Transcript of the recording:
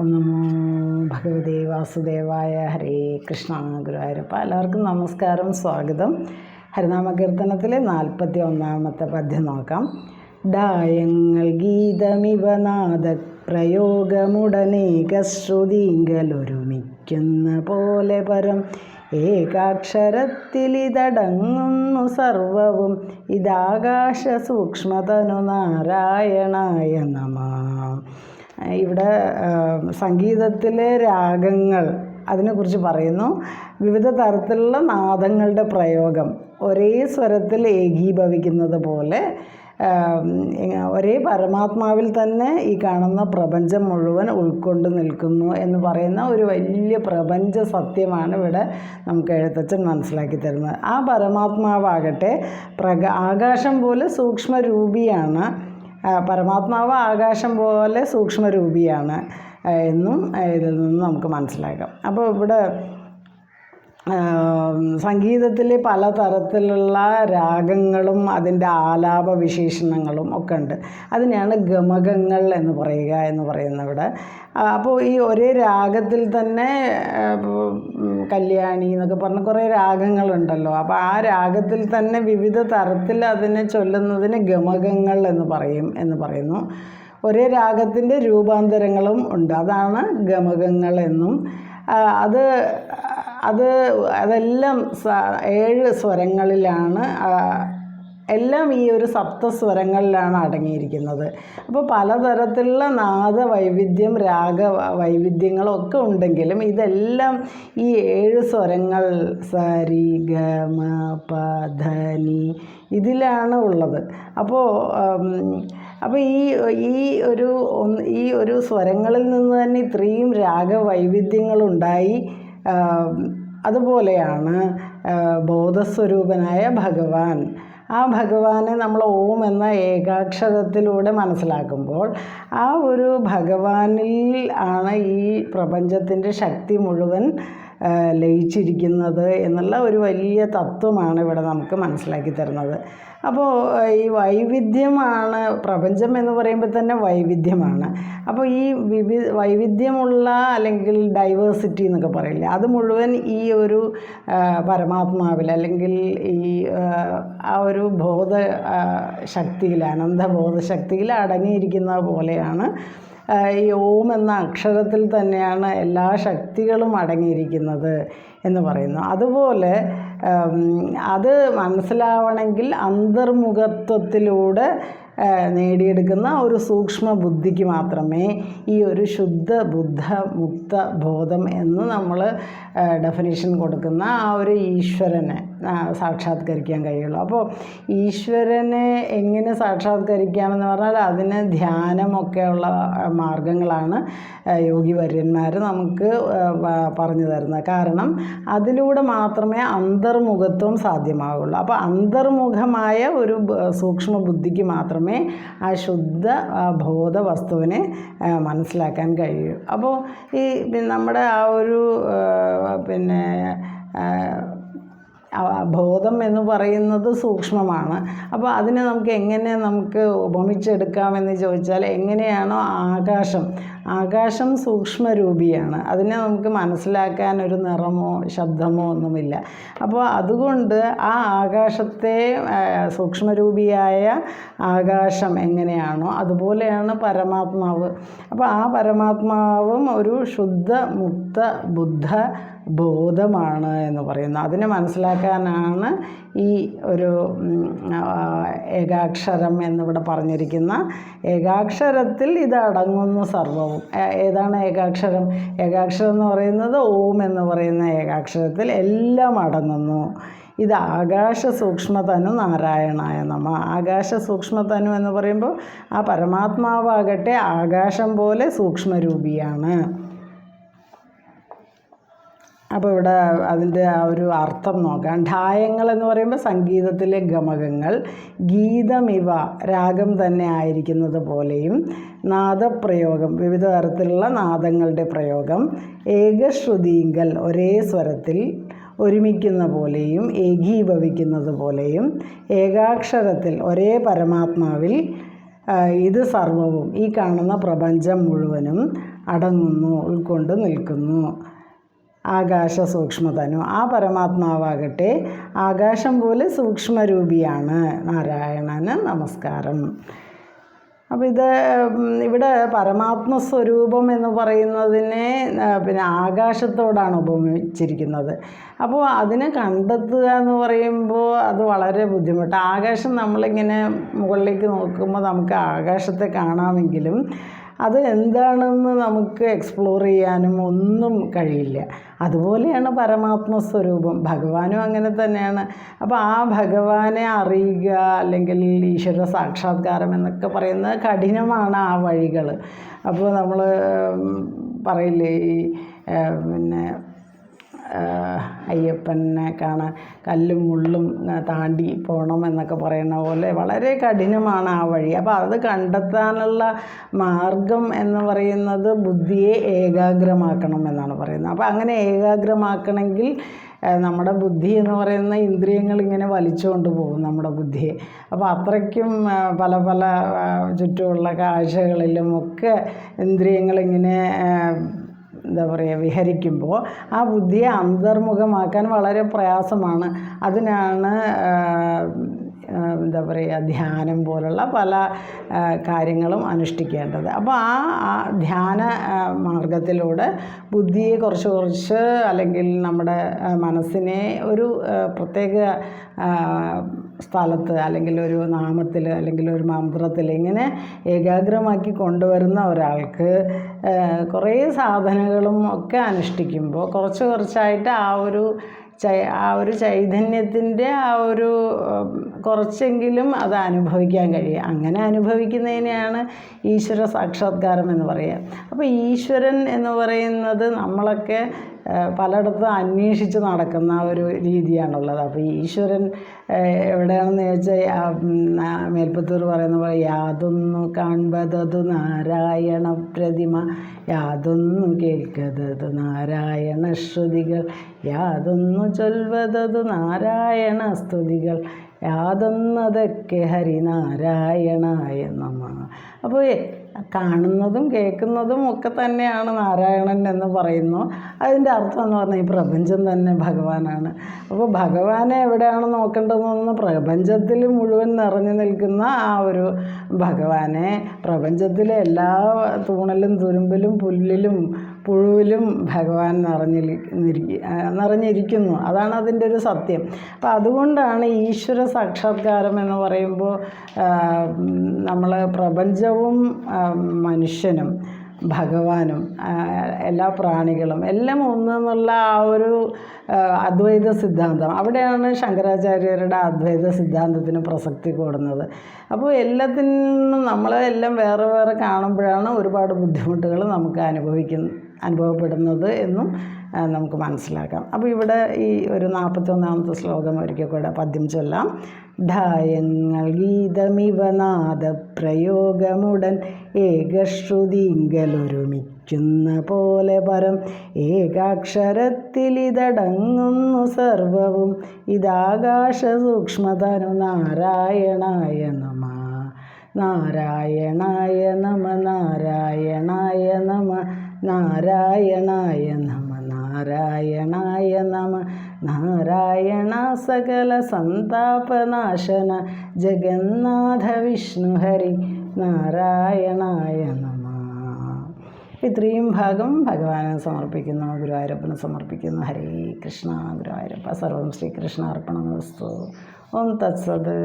ഓം നമോ ഭഗവതേ വാസുദേവായ ഹരേ കൃഷ്ണ ഗുരുവായൂരപ്പ. എല്ലാവർക്കും നമസ്കാരം സ്വാഗതം. ഹരിനാമകീർത്തനത്തിലെ നാൽപ്പത്തി ഒന്നാമത്തെ പദ്യം നോക്കാം. ഡായങ്ങൾ ഗീതമിവ നാദ പ്രയോഗമുടനേകശ്രുതിങ്കലൊരുമിക്കുന്ന പോലെ പരം ഏകാക്ഷരത്തിലിതടങ്ങുന്നു സർവവും. ഇതാകാശ സൂക്ഷ്മതനു നാരായണായ നമ. ഇവിടെ സംഗീതത്തിലെ രാഗങ്ങൾ അതിനെക്കുറിച്ച് പറയുന്നു. വിവിധ തരത്തിലുള്ള നാദങ്ങളുടെ പ്രയോഗം ഒരേ സ്വരത്തിൽ ഏകീഭവിക്കുന്നത് പോലെ ഒരേ പരമാത്മാവിൽ തന്നെ ഈ കാണുന്ന പ്രപഞ്ചം മുഴുവൻ ഉൾക്കൊണ്ട് നിൽക്കുന്നു എന്ന് പറയുന്ന ഒരു വലിയ പ്രപഞ്ച സത്യമാണ് ഇവിടെ നമുക്ക് എഴുത്തച്ഛൻ മനസ്സിലാക്കി തരുന്നത്. ആ പരമാത്മാവാകട്ടെ പ്രക ആകാശം പോലെ സൂക്ഷ്മരൂപിയാണ് പരമാത്മാവ് ആകാശം പോലെ സൂക്ഷ്മരൂപിയാണ് എന്നും ഇതിൽ നിന്ന് നമുക്ക് മനസ്സിലാക്കാം. അപ്പോൾ ഇവിടെ ആം, പല തരത്തിലുള്ള രാഗങ്ങളും അതിന്റെ ആലാപ വിശേഷണങ്ങളും ഒക്കെ ഉണ്ട്. അതിനെയാണ് ഗമകങ്ങൾ എന്ന് പറയുക എന്ന് പറയുന്ന ഇവിടെ. അപ്പോൾ ഈ ഒരേ രാഗത്തിൽ തന്നെ കല്യാണി എന്നൊക്കെ പറഞ്ഞ കുറേ രാഗങ്ങളുണ്ടല്ലോ. അപ്പോൾ ആ രാഗത്തിൽ തന്നെ വിവിധ തരത്തിൽ അതിനെ ചൊല്ലുന്നതിന് ഗമകങ്ങൾ എന്ന് പറയും എന്ന് പറയുന്നു. ഒരേ രാഗത്തിന്റെ രൂപാന്തരങ്ങളും ഉണ്ട്. അതാണ് ഗമകങ്ങൾ എന്നും. അത് അത് അതെല്ലാം ഏഴ് സ്വരങ്ങളിലാണ് എല്ലാം ഈ ഒരു സപ്തസ്വരങ്ങളിലാണ് അടങ്ങിയിരിക്കുന്നത്. അപ്പോൾ പലതരത്തിലുള്ള നാദ വൈവിധ്യം രാഗ വൈവിധ്യങ്ങളും ഒക്കെ ഉണ്ടെങ്കിലും ഇതെല്ലാം ഈ ഏഴ് സ്വരങ്ങൾ സരി ഗ മ പ ധനി ഇതിലാണ് ഉള്ളത്. അപ്പോൾ അപ്പോൾ ഈ ഈ ഒരു ഈ ഒരു സ്വരങ്ങളിൽ നിന്ന് തന്നെ ഇത്രയും രാഗവൈവിധ്യങ്ങളുണ്ടായി. ആ, അതുപോലെയാണ് ബോധസ്വരൂപനായ ഭഗവാൻ. ആ ഭഗവാനെ നമ്മൾ ഓം എന്ന ഏകാക്ഷരത്തിലൂടെ മനസ്സിലാക്കുമ്പോൾ ആ ഒരു ഭഗവാനിൽ ആണ് ഈ പ്രപഞ്ചത്തിന്റെ ശക്തി മുഴുവൻ ലയിച്ചിരിക്കുന്നത് എന്നുള്ള ഒരു വലിയ തത്വമാണ് ഇവിടെ നമുക്ക് മനസ്സിലാക്കി തരുന്നത്. അപ്പോൾ ഈ വൈവിധ്യമാണ് പ്രപഞ്ചം എന്ന് പറയുമ്പോൾ തന്നെ വൈവിധ്യമാണ്. അപ്പോൾ ഈ വിവി വൈവിധ്യമുള്ള അല്ലെങ്കിൽ ഡൈവേഴ്സിറ്റി എന്നൊക്കെ പറയില്ലേ അത് മുഴുവൻ ഈ ഒരു പരമാത്മാവിൽ അല്ലെങ്കിൽ ഈ ആ, ഒരു ബോധ ശക്തിയിൽ അനന്തബോധശക്തിയിൽ അടങ്ങിയിരിക്കുന്ന പോലെയാണ് ഈ ഓം എന്ന അക്ഷരത്തിൽ തന്നെയാണ് എല്ലാ ശക്തികളും അടങ്ങിയിരിക്കുന്നത് എന്ന് പറയുന്നു. അതുപോലെ അത് മനസ്സിലാവണമെങ്കിൽ അന്തർമുഖത്വത്തിലൂടെ നേടിയെടുക്കുന്ന ഒരു സൂക്ഷ്മ ബുദ്ധിക്ക് മാത്രമേ ഈ ഒരു ശുദ്ധ ബുദ്ധ മുക്ത ബോധം എന്ന് നമ്മൾ ഡെഫിനേഷൻ കൊടുക്കുന്ന ആ ഒരു ഈശ്വരനെ സാക്ഷാത്കരിക്കാൻ കഴിയുള്ളൂ. അപ്പോൾ ഈശ്വരനെ എങ്ങനെ സാക്ഷാത്കരിക്കാമെന്ന് പറഞ്ഞാൽ അതിന് ധ്യാനമൊക്കെയുള്ള മാർഗങ്ങളാണ് യോഗി വര്യന്മാർ നമുക്ക് പറഞ്ഞു തരുന്നത്. കാരണം അതിലൂടെ മാത്രമേ അന്തർമുഖത്വം സാധ്യമാവുള്ളൂ. അപ്പോൾ അന്തർമുഖമായ ഒരു സൂക്ഷ്മ ബുദ്ധിക്ക് മാത്രമേ ആ ശുദ്ധ ബോധ വസ്തുവിനെ മനസ്സിലാക്കാൻ കഴിയൂ. അപ്പോൾ ഈ നമ്മുടെ ആ ഒരു പിന്നെ ബോധം എന്ന് പറയുന്നത് സൂക്ഷ്മമാണ്. അപ്പോൾ അതിനെ നമുക്ക് എങ്ങനെ നമുക്ക് ഉപമിച്ചെടുക്കാമെന്ന് ചോദിച്ചാൽ എങ്ങനെയാണോ ആകാശം. ആകാശം സൂക്ഷ്മരൂപിയാണ്. അതിനെ നമുക്ക് മനസ്സിലാക്കാൻ ഒരു നിറമോ ശബ്ദമോ ഒന്നുമില്ല. അപ്പോൾ അതുകൊണ്ട് ആ ആകാശത്തെ സൂക്ഷ്മരൂപിയായ ആകാശം എങ്ങനെയാണോ അതുപോലെയാണ് പരമാത്മാവ്. അപ്പോൾ ആ പരമാത്മാവും ഒരു ശുദ്ധ മുക്ത ബുദ്ധ ബോധമാണ് എന്ന് പറയുന്നു. അതിനെ മനസ്സിലാക്കാനാണ് ഈ ഒരു ഏകാക്ഷരം എന്നിവിടെ പറഞ്ഞിരിക്കുന്ന ഏകാക്ഷരത്തിൽ ഇത് സർവവും. ഏതാണ് ഏകാക്ഷരം? ഏകാക്ഷരം എന്ന് പറയുന്നത് ഓം എന്ന് പറയുന്ന ഏകാക്ഷരത്തിൽ എല്ലാം അടങ്ങുന്നു. ഇത് ആകാശ സൂക്ഷ്മതനു നാരായണായ നമ. ആകാശ സൂക്ഷ്മതനു എന്ന് പറയുമ്പോൾ ആ പരമാത്മാവാകട്ടെ ആകാശം പോലെ സൂക്ഷ്മരൂപിയാണ്. അപ്പോൾ ഇവിടെ അതിന്റെ ആ ഒരു അർത്ഥം നോക്കാം. ഢായങ്ങൾ എന്ന് പറയുമ്പോൾ സംഗീതത്തിലെ ഗമകങ്ങൾ ഗീതമിവ രാഗം തന്നെ ആയിരിക്കുന്നത് പോലെയും നാദപ്രയോഗം വിവിധ തരത്തിലുള്ള നാദങ്ങളുടെ പ്രയോഗം ഏകശ്രുതിങ്കൽ ഒരേ സ്വരത്തിൽ ഒരുമിക്കുന്ന പോലെയും ഏകീഭവിക്കുന്നത് പോലെയും ഏകാക്ഷരത്തിൽ ഒരേ പരമാത്മാവിൽ ഇത് സർവവും ഈ കാണുന്ന പ്രപഞ്ചം മുഴുവനും അടങ്ങുന്നു ഉൾക്കൊണ്ട് നിൽക്കുന്നു. ആകാശ സൂക്ഷ്മതനു ആ പരമാത്മാവാകട്ടെ ആകാശം പോലെ സൂക്ഷ്മരൂപിയാണ് നാരായണന് നമസ്കാരം. അപ്പോൾ ഇത് ഇവിടെ പരമാത്മ സ്വരൂപം എന്ന് പറയുന്നതിനെ പിന്നെ ആകാശത്തോടാണ് ഉപമിച്ചിരിക്കുന്നത്. അപ്പോൾ അതിനെ കണ്ടെത്തുക എന്ന് പറയുമ്പോൾ അത് വളരെ ബുദ്ധിമുട്ടാണ് ആകാശം നമ്മളിങ്ങനെ മുകളിലേക്ക് നോക്കുമ്പോൾ നമുക്ക് ആകാശത്തെ കാണാമെങ്കിലും അത് എന്താണെന്ന് നമുക്ക് എക്സ്പ്ലോർ ചെയ്യാനും ഒന്നും കഴിയില്ല. അതുപോലെയാണ് പരമാത്മ സ്വരൂപം. ഭഗവാനും അങ്ങനെ തന്നെയാണ്. അപ്പോൾ ആ ഭഗവാനെ അറിയുക അല്ലെങ്കിൽ ഈശ്വര സാക്ഷാത്കാരം എന്നൊക്കെ പറയുന്നത് കഠിനമാണ് ആ വഴികൾ അപ്പോൾ നമ്മൾ പറയില്ലേ ഈ പിന്നെ അയ്യപ്പനെ കാണാൻ കല്ലും മുള്ളും താണ്ടി പോകണം എന്നൊക്കെ പറയുന്ന പോലെ വളരെ കഠിനമാണ് ആ വഴി. അപ്പോൾ അത് കണ്ടെത്താനുള്ള മാർഗം എന്ന് പറയുന്നത് ബുദ്ധിയെ ഏകാഗ്രമാക്കണം എന്നാണ് പറയുന്നത്. അപ്പോൾ അങ്ങനെ ഏകാഗ്രമാക്കണമെങ്കിൽ നമ്മുടെ ബുദ്ധി എന്ന് പറയുന്ന ഇന്ദ്രിയങ്ങൾ ഇങ്ങനെ വലിച്ചുകൊണ്ട് പോകും നമ്മുടെ ബുദ്ധിയെ. അപ്പോൾ അത്രയ്ക്കും പല പല ചുറ്റുമുള്ള കാഴ്ചകളിലും ഒക്കെ ഇന്ദ്രിയങ്ങളിങ്ങനെ എന്താ പറയുക വിഹരിക്കുമ്പോൾ ആ ബുദ്ധിയെ അന്തർമുഖമാക്കാൻ വളരെ പ്രയാസമാണ്. അതിനാണ് എന്താ പറയുക ധ്യാനം പോലുള്ള പല കാര്യങ്ങളും അനുഷ്ഠിക്കേണ്ടത്. അപ്പോൾ ആ ധ്യാന മാർഗത്തിലൂടെ ബുദ്ധിയെ കുറച്ച് കുറച്ച് അല്ലെങ്കിൽ നമ്മുടെ മനസ്സിനെ ഒരു പ്രത്യേക സ്ഥലത്ത് അല്ലെങ്കിൽ ഒരു നാമത്തിൽ അല്ലെങ്കിൽ ഒരു മന്ത്രത്തിൽ ഇങ്ങനെ ഏകാഗ്രമാക്കി കൊണ്ടുവരുന്ന ഒരാൾക്ക് കുറേ സാധനങ്ങളും ഒക്കെ അനുഷ്ഠിക്കുമ്പോൾ കുറച്ച് കുറച്ചായിട്ട് ആ ഒരു ആ ഒരു ചൈതന്യത്തിന്റെ ആ ഒരു കുറച്ചെങ്കിലും അത് അനുഭവിക്കാൻ കഴിയും അങ്ങനെ അനുഭവിക്കുന്നതിനെയാണ് ഈശ്വര സാക്ഷാത്കാരം എന്ന് പറയുക. അപ്പോൾ ഈശ്വരൻ എന്ന് പറയുന്നത് നമ്മളൊക്കെ പലയിടത്തും അന്വേഷിച്ച് നടക്കുന്ന ഒരു രീതിയാണുള്ളത്. അപ്പോൾ ഈശ്വരൻ എവിടെയാണെന്ന് ചോദിച്ചാൽ മേൽപ്പത്തൂർ പറയുന്ന പോലെ യാതൊന്നു കാൺപതതു നാരായണ പ്രതിമ യാതൊന്നു കേൾക്കതതു നാരായണ ശ്രുതികൾ യാതൊന്നു ചൊൽവതതു നാരായണ സ്തുതികൾ യാതൊന്നതൊക്കെ ഹരിനാരായണായ നമ അപ്പോൾ കാണുന്നതും കേൾക്കുന്നതും ഒക്കെ തന്നെയാണ് നാരായണൻ എന്ന് പറയുന്നു. അതിന്റെ അർത്ഥം എന്ന് പറഞ്ഞാൽ ഈ പ്രപഞ്ചം തന്നെ ഭഗവാനാണ്. അപ്പോൾ ഭഗവാനെ എവിടെയാണ് നോക്കേണ്ടതെന്ന് പ്രപഞ്ചത്തിൽ മുഴുവൻ നിറഞ്ഞു നിൽക്കുന്ന ആ ഒരു ഭഗവാനെ പ്രപഞ്ചത്തിലെ എല്ലാ തൂണലും തുരുമ്പിലും പുല്ലിലും പുഴുവിലും ഭഗവാൻ നിറഞ്ഞിരിക്ക നിറഞ്ഞിരിക്കുന്നു. അതാണ് അതിന്റെ ഒരു സത്യം. അപ്പോൾ അതുകൊണ്ടാണ് ഈശ്വര സാക്ഷാത്കാരം എന്ന് പറയുമ്പോൾ നമ്മൾ പ്രപഞ്ചവും മനുഷ്യനും ഭഗവാനും എല്ലാ പ്രാണികളും എല്ലാം ഒന്നെന്നുള്ള ആ ഒരു അദ്വൈത സിദ്ധാന്തം. അവിടെയാണ് ശങ്കരാചാര്യരുടെ അദ്വൈത സിദ്ധാന്തത്തിന് പ്രസക്തി കൂടുന്നത്. അപ്പോൾ എല്ലാത്തിനും നമ്മളെല്ലാം വേറെ വേറെ കാണുമ്പോഴാണ് ഒരുപാട് ബുദ്ധിമുട്ടുകൾ നമുക്ക് അനുഭവിക്കുന്ന അനുഭവപ്പെടുന്നത് എന്നും നമുക്ക് മനസ്സിലാക്കാം. അപ്പോൾ ഇവിടെ ഈ ഒരു നാൽപ്പത്തൊന്നാമത്തെ ശ്ലോകം ഒരിക്കൽ കൂടെ പദ്യം ചൊല്ലാം. ധായങ്ങൾ ഗീതമിവ നാദ പ്രയോഗമുടൻ ഏകശ്രുതിങ്കലൊരുമിക്കുന്ന പോലെ പരം ഏകാക്ഷരത്തിലിതടങ്ങുന്നു സർവവും. ഇതാകാശ സൂക്ഷ്മതനു നാരായണായ നമ. നാരായണായ നമ നാരായണായ നമ. നാരായണായ നമ നാരായണായ നമ നാരായണ സകല സന്താപനാശന ജഗന്നാഥ വിഷ്ണു ഹരി നാരായണായ നമ. ഇത്രയും ഭാഗം ഭഗവാനെ സമർപ്പിക്കുന്നു ഗുരുവായൂരപ്പന് സമർപ്പിക്കുന്നു. ഹരേ കൃഷ്ണ ഗുരുവായൂരപ്പ സർവം ശ്രീകൃഷ്ണ അർപ്പണ വസ്തു ഓം തത്സത്.